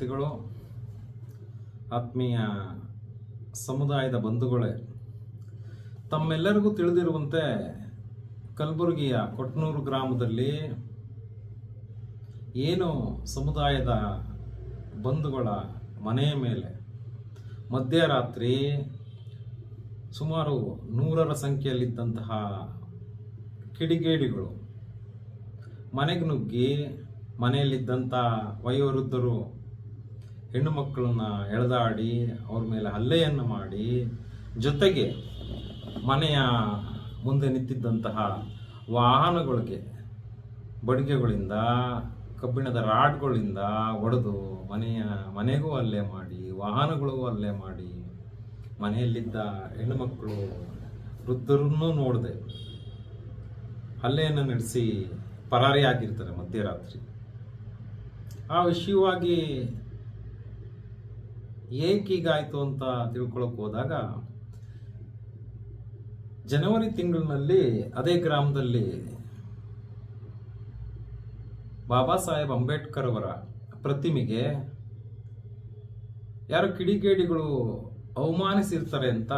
ಶರಣಾರ್ಥಿಗಳು ಆತ್ಮೀಯ ಸಮುದಾಯದ ಬಂಧುಗಳೇ, ತಮ್ಮೆಲ್ಲರಿಗೂ ತಿಳಿದಿರುವಂತೆ ಕಲಬುರಗಿಯ ಕೊಟ್ನೂರು ಗ್ರಾಮದಲ್ಲಿ ಏನು ಸಮುದಾಯದ ಬಂಧುಗಳ ಮನೆಯ ಮೇಲೆ ಮಧ್ಯರಾತ್ರಿ ಸುಮಾರು ನೂರರ ಸಂಖ್ಯೆಯಲ್ಲಿದ್ದಂತಹ ಕಿಡಿಗೇಡಿಗಳು, ಮನೆಗೆ ನುಗ್ಗಿ ಮನೆಯಲ್ಲಿದ್ದಂಥ ವಯೋವೃದ್ಧರು ಹೆಣ್ಣು ಮಕ್ಕಳನ್ನ ಎಳೆದಾಡಿ ಅವ್ರ ಮೇಲೆ ಹಲ್ಲೆಯನ್ನು ಮಾಡಿ ಜೊತೆಗೆ ಮನೆಯ ಮುಂದೆ ನಿಂತಿದ್ದಂತಹ ವಾಹನಗಳಿಗೆ ಬಡಿಗೆಗಳಿಂದ, ಕಬ್ಬಿಣದ ರಾಡ್ಗಳಿಂದ ಒಡೆದು ಮನೆಯ ಮನೆಗೂ ಅಲ್ಲೇ ಮಾಡಿ ವಾಹನಗಳಿಗೂ ಅಲ್ಲೇ ಮಾಡಿ ಮನೆಯಲ್ಲಿದ್ದ ಹೆಣ್ಣುಮಕ್ಕಳು ವೃದ್ಧರನ್ನೂ ನೋಡಿದೆ. ಹಲ್ಲೆಯನ್ನು ನಡೆಸಿ ಪರಾರಿಯಾಗಿರ್ತಾರೆ ಮಧ್ಯರಾತ್ರಿ. ಆ ವಿಷಯವಾಗಿ ಏಕೀಗಾಯಿತು ಅಂತ ತಿಳ್ಕೊಳಕ್ ಹೋದಾಗ, ಜನವರಿ ತಿಂಗಳಿನಲ್ಲಿ ಅದೇ ಗ್ರಾಮದಲ್ಲಿ ಬಾಬಾ ಸಾಹೇಬ್ ಅಂಬೇಡ್ಕರ್ ಅವರ ಪ್ರತಿಮೆಗೆ ಯಾರು ಕಿಡಿಗೇಡಿಗಳು ಅವಮಾನಿಸಿರ್ತಾರೆ ಅಂತ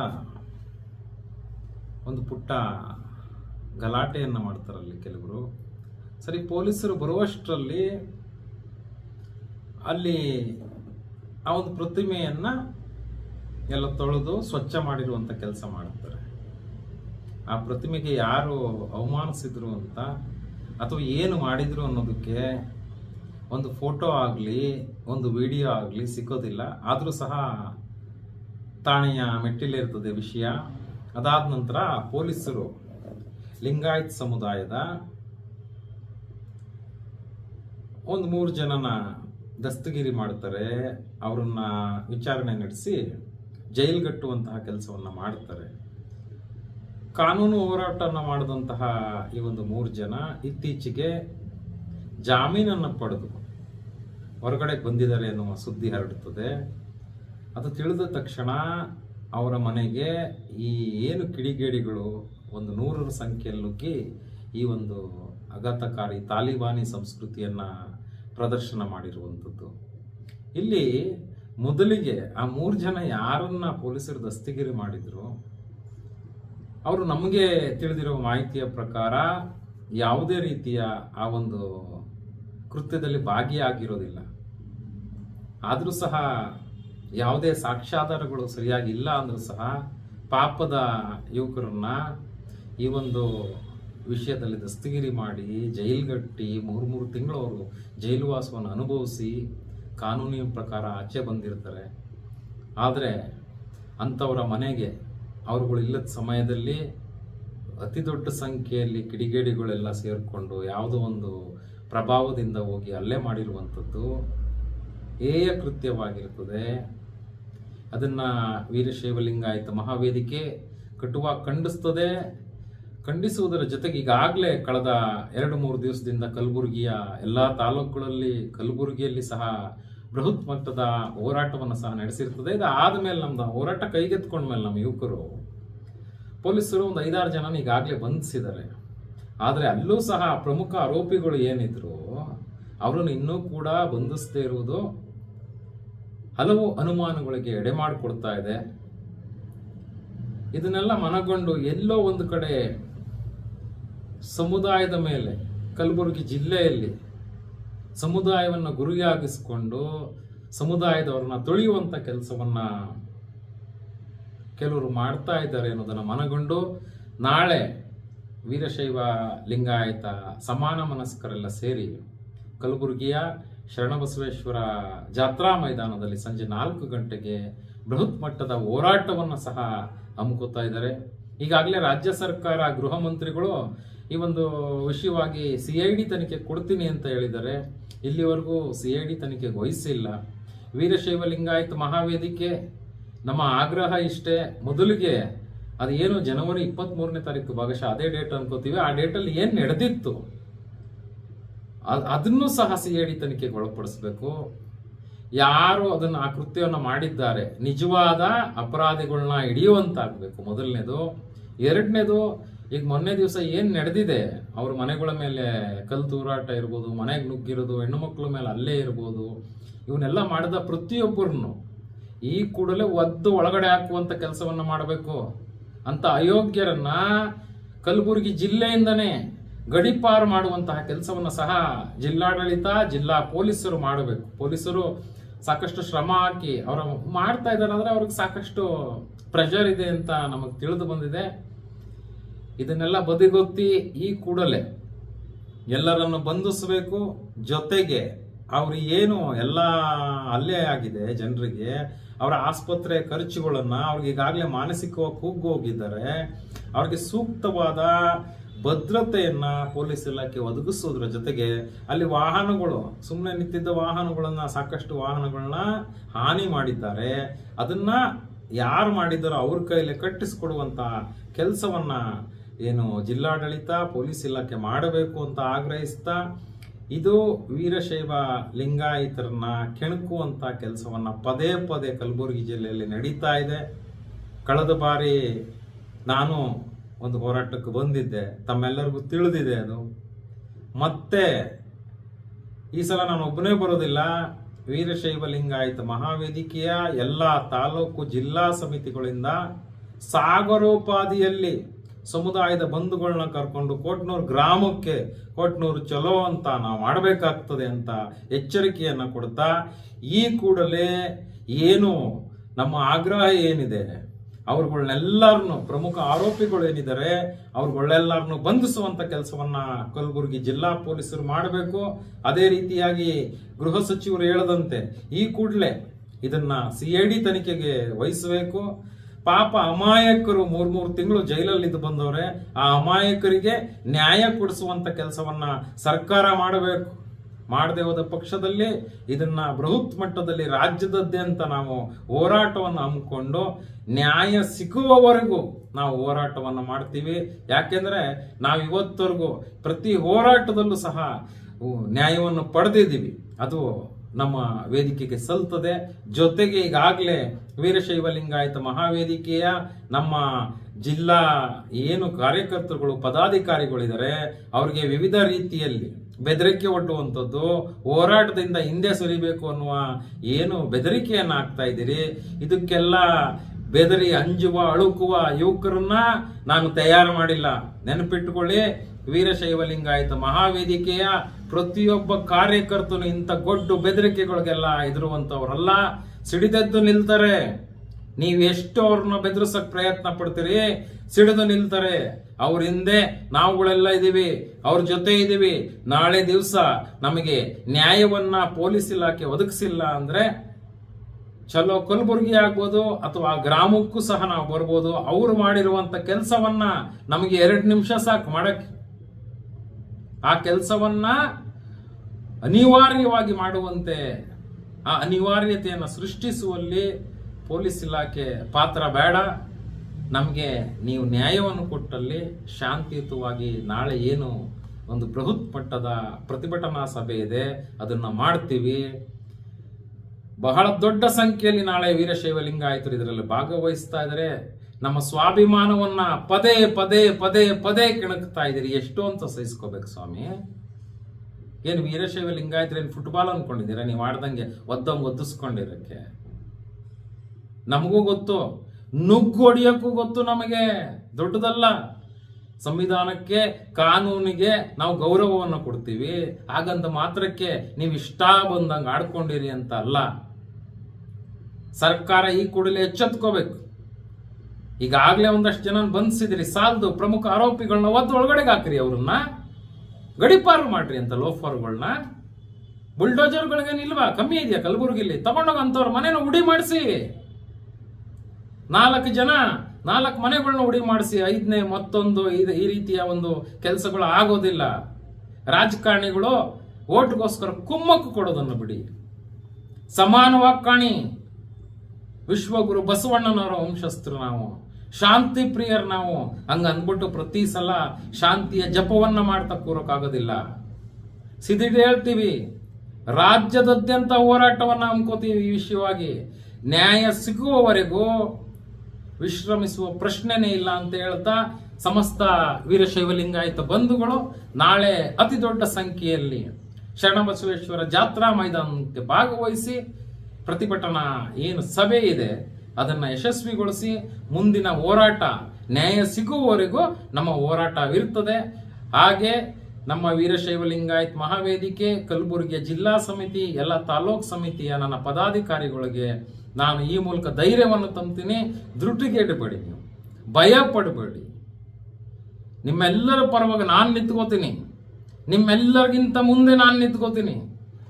ಒಂದು ಪುಟ್ಟ ಗಲಾಟೆಯನ್ನು ಮಾಡ್ತಾರಲ್ಲಿ ಕೆಲವರು. ಸರಿ, ಪೊಲೀಸರು ಬರುವಷ್ಟರಲ್ಲಿ ಅಲ್ಲಿ ಆ ಒಂದು ಪ್ರತಿಮೆಯನ್ನು ಎಲ್ಲ ತೊಳೆದು ಸ್ವಚ್ಛ ಮಾಡಿರುವಂಥ ಕೆಲಸ ಮಾಡುತ್ತಾರೆ. ಆ ಪ್ರತಿಮೆಗೆ ಯಾರು ಅವಮಾನಿಸಿದ್ರು ಅಂತ ಅಥವಾ ಏನು ಮಾಡಿದ್ರು ಅನ್ನೋದಕ್ಕೆ ಒಂದು ಫೋಟೋ ಆಗಲಿ, ಒಂದು ವಿಡಿಯೋ ಆಗಲಿ ಸಿಕ್ಕೋದಿಲ್ಲ. ಆದರೂ ಸಹ ಠಾಣೆಯ ಮೆಟ್ಟಿಲಿರ್ತದೆ ವಿಷಯ. ಅದಾದ ನಂತರ ಪೊಲೀಸರು ಲಿಂಗಾಯತ್ ಸಮುದಾಯದ ಒಂದು ಮೂರು ಜನನ ದಸ್ತಗಿರಿ ಮಾಡ್ತಾರೆ ಅವರನ್ನ ವಿಚಾರಣೆ ನಡೆಸಿ ಜೈಲ್ಗಟ್ಟುವಂತಹ ಕೆಲಸವನ್ನು ಮಾಡ್ತಾರೆ. ಕಾನೂನು ಹೋರಾಟನ ಮಾಡಿದಂತಹ ಈ ಒಂದು ಮೂರು ಜನ ಇತ್ತೀಚೆಗೆ ಜಾಮೀನನ್ನು ಪಡೆದು ಹೊರಗಡೆ ಬಂದಿದ್ದಾರೆ ಎನ್ನುವ ಸುದ್ದಿ ಹರಡುತ್ತದೆ. ಅದು ತಿಳಿದ ತಕ್ಷಣ ಅವರ ಮನೆಗೆ ಈ ಏನು ಕಿಡಿಗೇಡಿಗಳು ಒಂದು ನೂರರ ಸಂಖ್ಯೆಯಲ್ಲಿ ಈ ಒಂದು ಆಘಾತಕಾರಿ ತಾಲಿಬಾನಿ ಸಂಸ್ಕೃತಿಯನ್ನ ಪ್ರದರ್ಶನ ಮಾಡಿರುವಂಥದ್ದು. ಇಲ್ಲಿ ಮೊದಲಿಗೆ ಆ ಮೂರು ಜನ ಯಾರನ್ನ ಪೊಲೀಸರು ದಸ್ತಗಿರಿ ಮಾಡಿದ್ರು, ಅವರು ನಮಗೆ ತಿಳಿದಿರುವ ಮಾಹಿತಿಯ ಪ್ರಕಾರ ಯಾವುದೇ ರೀತಿಯ ಆ ಒಂದು ಕೃತ್ಯದಲ್ಲಿ ಭಾಗಿಯಾಗಿರೋದಿಲ್ಲ. ಆದರೂ ಸಹ ಯಾವುದೇ ಸಾಕ್ಷ್ಯಾಧಾರಗಳು ಸರಿಯಾಗಿ ಇಲ್ಲ ಅಂದರೂ ಸಹ ಪಾಪದ ಯುವಕರನ್ನ ಈ ಒಂದು ವಿಷಯದಲ್ಲಿ ದಸ್ತಗಿರಿ ಮಾಡಿ ಜೈಲ್ಗಟ್ಟಿ ಮೂರು ಮೂರು ತಿಂಗಳು ಅವರು ಜೈಲುವಾಸವನ್ನು ಅನುಭವಿಸಿ ಕಾನೂನಿನ ಪ್ರಕಾರ ಆಚೆ ಬಂದಿರ್ತಾರೆ. ಆದರೆ ಅಂಥವರ ಮನೆಗೆ ಅವರುಗಳು ಇಲ್ಲದ ಸಮಯದಲ್ಲಿ ಅತಿ ದೊಡ್ಡ ಸಂಖ್ಯೆಯಲ್ಲಿ ಕಿಡಿಗೇಡಿಗಳೆಲ್ಲ ಸೇರಿಕೊಂಡು ಯಾವುದೋ ಒಂದು ಪ್ರಭಾವದಿಂದ ಹೋಗಿ ಅಲ್ಲೇ ಮಾಡಿರುವಂಥದ್ದು ಹೇಯ ಕೃತ್ಯವಾಗಿರ್ತದೆ. ಅದನ್ನು ವೀರಶೈವಲಿಂಗಾಯಿತ ಮಹಾವೇದಿಕೆ ಕಟುವಾಗಿ ಖಂಡಿಸ್ತದೆ. ಖಂಡಿಸುವುದರ ಜೊತೆಗೆ ಈಗಾಗಲೇ ಕಳೆದ ಎರಡು ಮೂರು ದಿವಸದಿಂದ ಕಲಬುರಗಿಯ ಎಲ್ಲ ತಾಲೂಕುಗಳಲ್ಲಿ, ಕಲಬುರಗಿಯಲ್ಲಿ ಸಹ ಬೃಹತ್ ಮಟ್ಟದ ಹೋರಾಟವನ್ನು ಸಹ ನಡೆಸಿರ್ತದೆ. ಇದು ಆದಮೇಲೆ ನಮ್ದು ಹೋರಾಟ ಕೈಗೆತ್ಕೊಂಡ್ಮೇಲೆ ನಮ್ಮ ಯುವಕರು, ಪೊಲೀಸರು ಒಂದು ಐದಾರು ಜನ ಈಗಾಗಲೇ ಬಂಧಿಸಿದ್ದಾರೆ. ಆದರೆ ಅಲ್ಲೂ ಸಹ ಪ್ರಮುಖ ಆರೋಪಿಗಳು ಏನಿದ್ರು, ಅವರನ್ನು ಇನ್ನೂ ಕೂಡ ಬಂಧಿಸದೇ ಇರುವುದು ಹಲವು ಅನುಮಾನಗಳಿಗೆ ಎಡೆ ಮಾಡಿಕೊಡ್ತಾ ಇದೆ. ಇದನ್ನೆಲ್ಲ ಮನಗೊಂಡು ಎಲ್ಲೋ ಒಂದು ಕಡೆ ಸಮುದಾಯದ ಮೇಲೆ, ಕಲಬುರಗಿ ಜಿಲ್ಲೆಯಲ್ಲಿ ಸಮುದಾಯವನ್ನು ಗುರಿಯಾಗಿಸಿಕೊಂಡು ಸಮುದಾಯದವರನ್ನ ತೊಳೆಯುವಂಥ ಕೆಲಸವನ್ನ ಕೆಲವರು ಮಾಡ್ತಾ ಇದ್ದಾರೆ ಅನ್ನೋದನ್ನು ಮನಗೊಂಡು ನಾಳೆ ವೀರಶೈವ ಲಿಂಗಾಯತ ಸಮಾನ ಮನಸ್ಕರೆಲ್ಲ ಸೇರಿ ಕಲಬುರಗಿಯ ಶರಣಬಸವೇಶ್ವರ ಜಾತ್ರಾ ಮೈದಾನದಲ್ಲಿ ಸಂಜೆ ನಾಲ್ಕು ಗಂಟೆಗೆ ಬೃಹತ್ ಮಟ್ಟದ ಹೋರಾಟವನ್ನು ಸಹ ಹಮ್ಮಿಕೊತಾ ಇದ್ದಾರೆ. ಈಗಾಗಲೇ ರಾಜ್ಯ ಸರ್ಕಾರ, ಗೃಹ ಮಂತ್ರಿಗಳು ಈ ಒಂದು ವಿಷಯವಾಗಿ ಸಿ ಐ ಡಿ ತನಿಖೆ ಕೊಡ್ತೀನಿ ಅಂತ ಹೇಳಿದ್ದಾರೆ. ಇಲ್ಲಿವರೆಗೂ ಸಿ ಐ ಡಿ ತನಿಖೆಗೆ ವಹಿಸಿಲ್ಲ. ವೀರಶೈವ ಲಿಂಗಾಯತ್ ಮಹಾವೇದಿಕೆ ನಮ್ಮ ಆಗ್ರಹ ಇಷ್ಟೇ. ಮೊದಲಿಗೆ ಅದು ಏನು ಜನವರಿ ಇಪ್ಪತ್ತ್ ಮೂರನೇ ತಾರೀಕು, ಭಾಗಶಃ ಅದೇ ಡೇಟ್ ಅನ್ಕೋತೀವಿ. ಆ ಡೇಟಲ್ಲಿ ಏನು ನಡೆದಿತ್ತು? ಅದ್- ಅದನ್ನು ಸಹ ಸಿ ಐ ಡಿ ತನಿಖೆಗೆ ಒಳಪಡಿಸ್ಬೇಕು. ಯಾರು ಅದನ್ನು ಆ ಕೃತ್ಯವನ್ನು ಮಾಡಿದ್ದಾರೆ? ನಿಜವಾದ ಅಪರಾಧಿಗಳನ್ನ ಹಿಡಿಯುವಂತಾಗಬೇಕು ಮೊದಲನೇದು. ಎರಡನೇದು, ಈಗ ಮೊನ್ನೆ ದಿವಸ ಏನು ನಡೆದಿದೆ? ಅವ್ರ ಮನೆಗಳ ಮೇಲೆ ಕಲ್ ತೂರಾಟ ಇರ್ಬೋದು, ಮನೆಗೆ ನುಗ್ಗಿರೋದು, ಹೆಣ್ಣು ಮಕ್ಕಳ ಮೇಲೆ ಅಲ್ಲೇ ಇರ್ಬೋದು ಇವನ್ನೆಲ್ಲ ಮಾಡಿದ ಪ್ರತಿಯೊಬ್ಬರನ್ನು ಈ ಕೂಡಲೇ ಒದ್ದು ಒಳಗಡೆ ಹಾಕುವಂತ ಕೆಲಸವನ್ನು ಮಾಡಬೇಕು ಅಂತ ಅಯೋಗ್ಯರನ್ನ ಕಲಬುರಗಿ ಜಿಲ್ಲೆಯಿಂದನೇ ಗಡಿಪಾರು ಮಾಡುವಂತಹ ಕೆಲಸವನ್ನು ಸಹ ಜಿಲ್ಲಾಡಳಿತ, ಜಿಲ್ಲಾ ಪೊಲೀಸರು ಮಾಡಬೇಕು. ಪೊಲೀಸರು ಸಾಕಷ್ಟು ಶ್ರಮ ಹಾಕಿ, ಅವರ ಮಾಡ್ತಾ ಇದ್ದಾರೆ ಅಂದ್ರೆ ಅವ್ರಿಗೆ ಸಾಕಷ್ಟು ಪ್ರೆಷರ್ ಇದೆ ಅಂತ ನಮಗೆ ತಿಳಿದು ಬಂದಿದೆ. ಇದನ್ನೆಲ್ಲ ಬದಿಗೊತ್ತಿ ಈ ಕೂಡಲೇ ಎಲ್ಲರನ್ನು ಬಂಧಿಸಬೇಕು. ಜೊತೆಗೆ ಅವ್ರು ಏನು ಎಲ್ಲ ಅಲ್ಲೇ ಆಗಿದೆ ಜನರಿಗೆ, ಅವರ ಆಸ್ಪತ್ರೆ ಖರ್ಚುಗಳನ್ನ ಅವ್ರಿಗೆ ಈಗಾಗಲೇ ಮಾನಸಿಕವಾಗಿ ಕುಗ್ಗು ಹೋಗಿದ್ದಾರೆ. ಅವ್ರಿಗೆ ಸೂಕ್ತವಾದ ಭದ್ರತೆಯನ್ನು ಪೊಲೀಸ್ ಇಲಾಖೆ ಒದಗಿಸೋದ್ರ ಜೊತೆಗೆ ಅಲ್ಲಿ ವಾಹನಗಳು ಸುಮ್ಮನೆ ನಿಂತಿದ್ದ ವಾಹನಗಳನ್ನ, ಸಾಕಷ್ಟು ವಾಹನಗಳನ್ನ ಹಾನಿ ಮಾಡಿದ್ದಾರೆ. ಅದನ್ನ ಯಾರು ಮಾಡಿದ್ದಾರೋ ಅವ್ರ ಕೈಲಿ ಕಟ್ಟಿಸ್ಕೊಡುವಂತ ಕೆಲಸವನ್ನ ಏನು ಜಿಲ್ಲಾಡಳಿತ, ಪೊಲೀಸ್ ಇಲಾಖೆ ಮಾಡಬೇಕು ಅಂತ ಆಗ್ರಹಿಸ್ತಾ, ಇದು ವೀರಶೈವ ಲಿಂಗಾಯಿತರನ್ನ ಕೆಣಕುವಂತ ಕೆಲಸವನ್ನ ಪದೇ ಪದೇ ಕಲಬುರಗಿ ಜಿಲ್ಲೆಯಲ್ಲಿ ನಡೀತಾ ಇದೆ. ಕಳೆದ ಬಾರಿ ನಾನು ಒಂದು ಹೋರಾಟಕ್ಕೆ ಬಂದಿದ್ದೆ. ತಮ್ಮೆಲ್ಲರಿಗೂ ತಿಳಿದಿದೆ ಅದು. ಮತ್ತೆ ಈ ಸಲ ನಾನು ಒಬ್ಬನೇ ಬರೋದಿಲ್ಲ. ವೀರಶೈವ ಲಿಂಗಾಯತ ಮಹಾವೇದಿಕೆಯ ಎಲ್ಲ ತಾಲೂಕು ಜಿಲ್ಲಾ ಸಮಿತಿಗಳಿಂದ ಸಾಗರೋಪಾದಿಯಲ್ಲಿ ಸಮುದಾಯದ ಬಂಧುಗಳನ್ನ ಕರ್ಕೊಂಡು ಕೋಟ್ನೂರು ಗ್ರಾಮಕ್ಕೆ ಕೋಟ್ನೂರು ಚಲೋ ಅಂತ ನಾವು ಮಾಡಬೇಕಾಗ್ತದೆ ಅಂತ ಎಚ್ಚರಿಕೆಯನ್ನ ಕೊಡ್ತಾ ಈ ಕೂಡಲೇ ಏನು ನಮ್ಮ ಆಗ್ರಹ ಏನಿದೆ? ಅವ್ರುಗಳನ್ನೆಲ್ಲರನ್ನು ಪ್ರಮುಖ ಆರೋಪಿಗಳು ಏನಿದ್ದಾರೆ ಅವ್ರುಗಳೆಲ್ಲರನ್ನು ಬಂಧಿಸುವಂತ ಕೆಲಸವನ್ನ ಕಲಬುರಗಿ ಜಿಲ್ಲಾ ಪೊಲೀಸರು ಮಾಡಬೇಕು. ಅದೇ ರೀತಿಯಾಗಿ ಗೃಹ ಸಚಿವರು ಹೇಳದಂತೆ, ಈ ಕೂಡಲೇ ಇದನ್ನ ಸಿ ಐ ತನಿಖೆಗೆ ವಹಿಸಬೇಕು. ಪಾಪ ಅಮಾಯಕರು ಮೂರ್ ಮೂರು ತಿಂಗಳು ಜೈಲಲ್ಲಿ ಇದ್ದು ಬಂದವ್ರೆ, ಆ ಅಮಾಯಕರಿಗೆ ನ್ಯಾಯ ಕೊಡಿಸುವಂತ ಕೆಲಸವನ್ನ ಸರ್ಕಾರ ಮಾಡಬೇಕು. ಮಾಡದೆ ಹೋದ ಪಕ್ಷದಲ್ಲಿ ಇದನ್ನ ಬೃಹತ್ ಮಟ್ಟದಲ್ಲಿ ರಾಜ್ಯದಾದ್ಯಂತ ನಾವು ಹೋರಾಟವನ್ನು ಹಮ್ಮಿಕೊಂಡು ನ್ಯಾಯ ಸಿಗುವವರೆಗೂ ನಾವು ಹೋರಾಟವನ್ನು ಮಾಡ್ತೀವಿ. ಯಾಕೆಂದ್ರೆ ನಾವು ಇವತ್ತವರೆಗೂ ಪ್ರತಿ ಹೋರಾಟದಲ್ಲೂ ಸಹ ನ್ಯಾಯವನ್ನು ಪಡೆದಿದ್ದೀವಿ. ಅದು ನಮ್ಮ ವೇದಿಕೆಗೆ ಸಲ್ತದೆ ಜೊತೆಗೆ ಈಗಾಗಲೇ ವೀರಶೈವ ಲಿಂಗಾಯತ ಮಹಾವೇದಿಕೆಯ ನಮ್ಮ ಜಿಲ್ಲಾ ಏನು ಕಾರ್ಯಕರ್ತರುಗಳು, ಪದಾಧಿಕಾರಿಗಳಿದ್ದಾರೆ, ಅವರಿಗೆ ವಿವಿಧ ರೀತಿಯಲ್ಲಿ ಬೆದರಿಕೆ ಒಡ್ಡುವಂಥದ್ದು, ಹೋರಾಟದಿಂದ ಹಿಂದೆ ಸರಿಬೇಕು ಅನ್ನುವ ಏನು ಬೆದರಿಕೆಯನ್ನು ಹಾಕ್ತಾ ಇದ್ದೀರಿ? ಇದಕ್ಕೆಲ್ಲ ಬೆದರಿ ಅಂಜುವ, ಅಳುಕುವ ಯುವಕರನ್ನ ನಾನು ತಯಾರು ಮಾಡಿಲ್ಲ. ನೆನಪಿಟ್ಟುಕೊಳ್ಳಿ ವೀರಶೈವ ಲಿಂಗಾಯತ ಮಹಾವೇದಿಕೆಯ ಪ್ರತಿಯೊಬ್ಬ ಕಾರ್ಯಕರ್ತನು ಇಂಥ ಗೊಡ್ಡು ಬೆದರಿಕೆಗಳಿಗೆಲ್ಲ ಹೆದರುವಂತವರಲ್ಲ ಸಿಡಿದೆದ್ದು ನಿಲ್ತಾರೆ. ನೀವು ಎಷ್ಟು ಅವ್ರನ್ನ ಬೆದರಿಸಕ್ ಪ್ರಯತ್ನ ಪಡ್ತೀರಿ? ಸಿಡಿದು ನಿಲ್ತಾರೆ. ಅವ್ರ ಹಿಂದೆ ನಾವುಗಳೆಲ್ಲ ಇದ್ದೀವಿ, ಅವ್ರ ಜೊತೆ ಇದ್ದೀವಿ. ನಾಳೆ ದಿವಸ ನಮಗೆ ನ್ಯಾಯವನ್ನ ಪೊಲೀಸ್ ಇಲಾಖೆ ಒದಗಿಸಿಲ್ಲ ಅಂದ್ರೆ ಚಲೋ ಕಲಬುರ್ಗಿ ಆಗ್ಬೋದು ಅಥವಾ ಗ್ರಾಮಕ್ಕೂ ಸಹ ನಾವು ಬರ್ಬೋದು. ಅವ್ರು ಮಾಡಿರುವಂತ ಕೆಲಸವನ್ನ ನಮಗೆ ಎರಡು ನಿಮಿಷ ಸಾಕು ಮಾಡಕ್ಕೆ. ಆ ಕೆಲಸವನ್ನ ಅನಿವಾರ್ಯವಾಗಿ ಮಾಡುವಂತೆ, ಆ ಅನಿವಾರ್ಯತೆಯನ್ನು ಸೃಷ್ಟಿಸುವಲ್ಲಿ ಪೊಲೀಸ್ ಇಲಾಖೆ ಪಾತ್ರ ಬೇಡ. ನಮಗೆ ನೀವು ನ್ಯಾಯವನ್ನು ಕೊಟ್ಟಲ್ಲಿ ಶಾಂತಿಯುತವಾಗಿ ನಾಳೆ ಏನು ಒಂದು ಬೃಹತ್ ಮಟ್ಟದ ಪ್ರತಿಭಟನಾ ಸಭೆ ಇದೆ, ಅದನ್ನು ಮಾಡ್ತೀವಿ. ಬಹಳ ದೊಡ್ಡ ಸಂಖ್ಯೆಯಲ್ಲಿ ನಾಳೆ ವೀರಶೈವ ಲಿಂಗಾಯತರು ಇದರಲ್ಲಿ ಭಾಗವಹಿಸ್ತಾ ಇದ್ದಾರೆ ನಮ್ಮ ಸ್ವಾಭಿಮಾನವನ್ನ ಪದೇ ಪದೇ ಪದೇ ಪದೇ ಕೆಣಕ್ತಾ ಇದ್ದೀರಿ. ಎಷ್ಟು ಅಂತ ಸಹಿಸ್ಕೋಬೇಕು ಸ್ವಾಮಿ. ಏನು ವೀರಶೈವ ಲಿಂಗಾಯತರು ಏನು ಫುಟ್ಬಾಲ್ ಅನ್ಕೊಂಡಿದ್ದೀರಾ? ನೀವು ಆಡ್ದಂಗೆ ಒದ್ದಂಗೆ ಒದ್ದಿಸ್ಕೊಂಡಿರಕ್ಕೆ. ನಮಗೂ ಗೊತ್ತು. ನುಗ್ಗು ಹೊಡಿಯೋಕ್ಕೂ ಗೊತ್ತು ನಮಗೆ. ದೊಡ್ಡದಲ್ಲ. ಸಂವಿಧಾನಕ್ಕೆ, ಕಾನೂನಿಗೆ ನಾವು ಗೌರವವನ್ನು ಕೊಡ್ತೀವಿ. ಹಾಗಂತ ಮಾತ್ರಕ್ಕೆ ನೀವು ಇಷ್ಟ ಬಂದಂಗೆ ಆಡ್ಕೊಂಡಿರಿ ಅಂತ ಅಲ್ಲ. ಸರ್ಕಾರ ಈ ಕೂಡಲೇ ಎಚ್ಚೆತ್ಕೋಬೇಕು. ಈಗಾಗಲೇ ಒಂದಷ್ಟು ಜನ ಬಂಧಿಸಿದ್ರಿ ಸಾಲದು ಪ್ರಮುಖ ಆರೋಪಿಗಳನ್ನ ಒದ್ದು ಒಳಗಡೆಗೆ ಹಾಕ್ರಿ ಅವ್ರನ್ನ. ಗಡಿಪಾರು ಮಾಡ್ರಿ ಅಂತ ಲೋಫರ್ಗಳನ್ನ ಬುಲ್ಡೋಜರ್ಗಳಿಗೆ ನಿಲ್ವಾ ಕಮ್ಮಿ ಇದೆಯಾ ಕಲಬುರಗಿಲಿ? ತಗೊಂಡೋಗ ಅಂತವ್ರ ಮನೇನ ಉಡಿ ಮಾಡಿಸಿ. ನಾಲ್ಕು ಜನ, ನಾಲ್ಕು ಮನೆಗಳನ್ನ ಉಡಿ ಮಾಡಿಸಿ, ಐದನೇ ಮತ್ತೊಂದು ಇದು ಈ ರೀತಿಯ ಒಂದು ಕೆಲಸಗಳು ಆಗೋದಿಲ್ಲ. ರಾಜಕಾರಣಿಗಳು ಓಟ್ಗೋಸ್ಕರ ಕುಮ್ಮಕ್ಕು ಕೊಡೋದನ್ನು ಬಿಡಿ. ಸಮಾನವಾಗಿ ಕಾಣಿ. ವಿಶ್ವಗುರು ಬಸವಣ್ಣನವರ ವಂಶಸ್ಥರು ನಾವು. ಶಾಂತಿ ಪ್ರಿಯರ್ ನಾವು. ಹಂಗ ಅಂದ್ಬಿಟ್ಟು ಪ್ರತಿ ಸಲ ಶಾಂತಿಯ ಜಪವನ್ನ ಮಾಡ್ತಾ ಕೂರಕ್ಕಾಗೋದಿಲ್ಲ ಸಿದಿಡಿ ಹೇಳ್ತೀವಿ. ರಾಜ್ಯದಾದ್ಯಂತ ಹೋರಾಟವನ್ನ ಹಮ್ಕೋತೀವಿ ಈ ವಿಷಯವಾಗಿ ನ್ಯಾಯ ಸಿಗುವವರೆಗೂ ವಿಶ್ರಮಿಸುವ ಪ್ರಶ್ನೆನೇ ಇಲ್ಲ ಅಂತ ಹೇಳ್ತಾ ಸಮಸ್ತ ವೀರಶೈವಲಿಂಗಾಯಿತ ಬಂಧುಗಳು ನಾಳೆ ಅತಿ ದೊಡ್ಡ ಸಂಖ್ಯೆಯಲ್ಲಿ ಶರಣಬಸವೇಶ್ವರ ಜಾತ್ರಾ ಮೈದಾನಕ್ಕೆ ಭಾಗವಹಿಸಿ ಪ್ರತಿಭಟನಾ ಏನು ಸಭೆ ಇದೆ, ಅದನ್ನ ಯಶಸ್ವಿಗೊಳಿಸಿ ಮುಂದಿನ ಹೋರಾಟ ನ್ಯಾಯ ಸಿಗುವವರೆಗೂ ನಮ್ಮ ಹೋರಾಟವಿರುತ್ತದೆ. ಹಾಗೆ ನಮ್ಮ ವೀರಶೈವ ಲಿಂಗಾಯತ್ ಮಹಾವೇದಿಕೆ ಕಲಬುರಗಿಯ ಜಿಲ್ಲಾ ಸಮಿತಿ, ಎಲ್ಲ ತಾಲೂಕ್ ಸಮಿತಿಯ ನನ್ನ ಪದಾಧಿಕಾರಿಗಳಿಗೆ ನಾನು ಈ ಮೂಲಕ ಧೈರ್ಯವನ್ನು ತಂತೀನಿ ಧೃತಿಗೆಡಬೇಡಿ ನೀವು. ಭಯ ಪಡಬೇಡಿ. ನಿಮ್ಮೆಲ್ಲರ ಪರವಾಗಿ ನಾನು ನಿಂತ್ಕೋತೀನಿ. ನಿಮ್ಮೆಲ್ಲರಿಗಿಂತ ಮುಂದೆ ನಾನು ನಿಂತ್ಕೋತೀನಿ.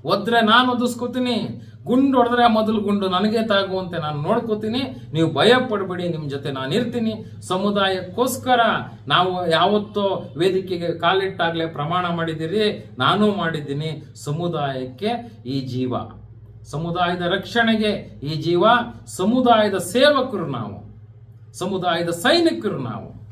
ಒದ್ರೆ ನಾನು ಒದಿಸ್ಕೋತೀನಿ. ಗುಂಡು ಹೊಡೆದ್ರೆ ಮೊದಲು ಗುಂಡು ನನಗೆ ತಾಗುವಂತೆ ನಾನು ನೋಡ್ಕೋತೀನಿ. ನೀವು ಭಯ ಪಡಬೇಡಿ, ನಿಮ್ಮ ಜೊತೆ ನಾನು ಇರ್ತೀನಿ. ಸಮುದಾಯಕ್ಕೋಸ್ಕರ ನಾವು ಯಾವತ್ತೋ ವೇದಿಕೆಗೆ ಕಾಲಿಟ್ಟಾಗಲೇ ಪ್ರಮಾಣ ಮಾಡಿದ್ದೀರಿ. ನಾನು ಮಾಡಿದ್ದೀನಿ. ಸಮುದಾಯಕ್ಕೆ ಈ ಜೀವ. ಸಮುದಾಯದ ರಕ್ಷಣೆಗೆ ಈ ಜೀವ ಸಮುದಾಯದ ಸೇವಕರು ನಾವು ಸಮುದಾಯದ ಸೈನಿಕರು ನಾವು.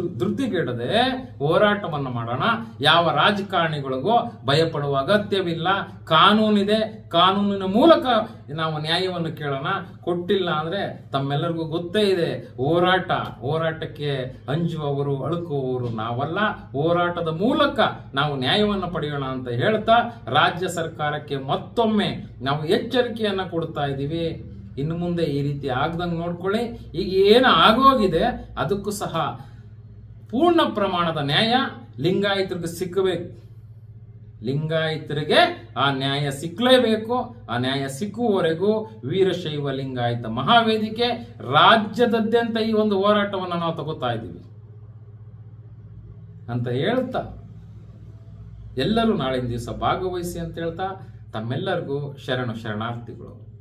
ಧೃತಿಗೆಡದೆ ಹೋರಾಟವನ್ನು ಮಾಡೋಣ. ಯಾವ ರಾಜಕಾರಣಿಗಳಿಗೂ ಭಯಪಡುವ ಅಗತ್ಯವಿಲ್ಲ. ಕಾನೂನಿದೆ. ಕಾನೂನಿನ ಮೂಲಕ ನಾವು ನ್ಯಾಯವನ್ನು ಕೇಳೋಣ. ಕೊಟ್ಟಿಲ್ಲ ಅಂದರೆ ತಮ್ಮೆಲ್ಲರಿಗೂ ಗೊತ್ತೇ ಇದೆ. ಹೋರಾಟ, ಹೋರಾಟಕ್ಕೆ ಅಂಜುವವರು, ಅಳುಕುವವರು ನಾವಲ್ಲ. ಹೋರಾಟದ ಮೂಲಕ ನಾವು ನ್ಯಾಯವನ್ನು ಪಡೆಯೋಣ ಅಂತ ಹೇಳ್ತಾ ರಾಜ್ಯ ಸರ್ಕಾರಕ್ಕೆ ಮತ್ತೊಮ್ಮೆ ನಾವು ಎಚ್ಚರಿಕೆಯನ್ನು ಕೊಡ್ತಾ ಇದ್ದೀವಿ. ಇನ್ನು ಮುಂದೆ ಈ ರೀತಿ ಆಗ್ದಂಗೆ ನೋಡ್ಕೊಳ್ಳಿ. ಈಗ ಏನು ಆಗೋಗಿದೆ ಅದಕ್ಕೂ ಸಹ ಪೂರ್ಣ ಪ್ರಮಾಣದ ನ್ಯಾಯ ಲಿಂಗಾಯತರಿಗೆ ಸಿಕ್ಕಬೇಕು. ಲಿಂಗಾಯತರಿಗೆ ಆ ನ್ಯಾಯ ಸಿಕ್ಕಲೇಬೇಕು. ಆ ನ್ಯಾಯ ಸಿಕ್ಕುವವರೆಗೂ ವೀರಶೈವ ಲಿಂಗಾಯತ ಮಹಾವೇದಿಕೆ ರಾಜ್ಯದಾದ್ಯಂತ ಈ ಒಂದು ಹೋರಾಟವನ್ನು ನಾವು ತಗೋತಾ ಇದ್ದೀವಿ. ಅಂತ ಹೇಳ್ತಾ, ಎಲ್ಲರೂ ನಾಳಿನ ದಿವಸ ಭಾಗವಹಿಸಿ ಅಂತ ಹೇಳ್ತಾ, ತಮ್ಮೆಲ್ಲರಿಗೂ ಶರಣು ಶರಣಾರ್ಥಿಗಳು.